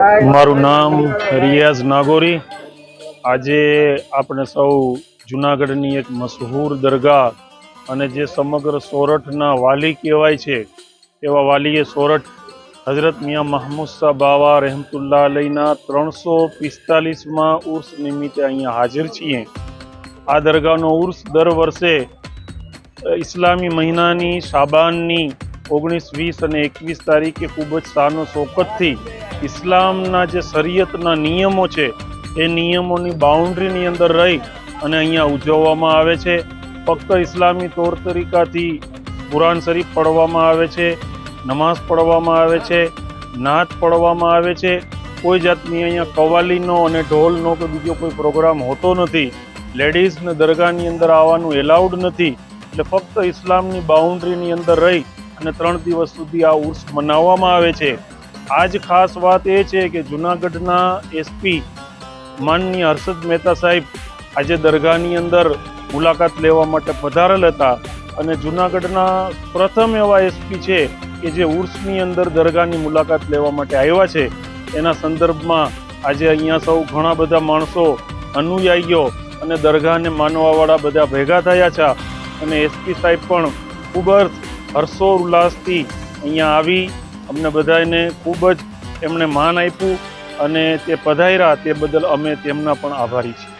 મારું નામ રિયાઝ નાગોરી. આજે આપણે સૌ જુનાગઢની એક મશહૂર દરગાહ અને જે સમગ્ર સોરઠના વાલી કહેવાય છે, એવા વાલીએ સોરઠ હઝરત મિયા મહમૂદ શાહ બાવા રહેમતુલ્લાહ અલહીના ત્રણસો પિસ્તાલીસમાં ઉર્સ નિમિત્તે અહીંયા હાજર છીએ. આ દરગાહનો ઉર્સ દર વર્ષે ઇસ્લામી મહિનાની શાબાનની ઓગણીસ, વીસ અને એકવીસ તારીખે ખૂબ જ શાનો શોકતથી ઇસ્લામના જે શરીયતના નિયમો છે, એ નિયમોની બાઉન્ડ્રીની અંદર રહી અને અહીંયા ઉજવવામાં આવે છે. ફક્ત ઇસ્લામી તોર તરીકાથી કુરાન શરીફ પઢવામાં આવે છે, નમાઝ પઢવામાં આવે છે, નાત પઢવામાં આવે છે. કોઈ જાતની અહીંયા કવાલીનો અને ઢોલનો કે બીજો કોઈ પ્રોગ્રામ હોતો નથી. લેડીઝને દરગાહની અંદર આવવાનું એલાઉડ નથી. એટલે ફક્ત ઇસ્લામની બાઉન્ડ્રીની અંદર રહી અને ત્રણ દિવસ સુધી આ ઉર્સ મનાવવામાં આવે છે. આ જ ખાસ વાત એ છે કે જુનાગઢના એસપી માનનીય હર્ષદ મહેતા સાહેબ આજે દરગાહની અંદર મુલાકાત લેવા માટે પધારેલ હતા અને જુનાગઢના પ્રથમ એવા એસપી છે કે જે ઉર્સની અંદર દરગાહની મુલાકાત લેવા માટે આવ્યા છે. એના સંદર્ભમાં આજે અહીંયા સૌ ઘણા બધા માણસો અનુયાયીઓ અને દરગાહને માનવાવાળા બધા ભેગા થયા છે અને એસપી સાહેબ પણ ખૂબ જ હર્ષો ઉલ્લાસથી અહીંયા આવી અમને બધાને ખૂબ જ એમણે માન આપ્યું અને તે પધાર્યા તે બદલ અમે તેમના પણ આભારી છીએ.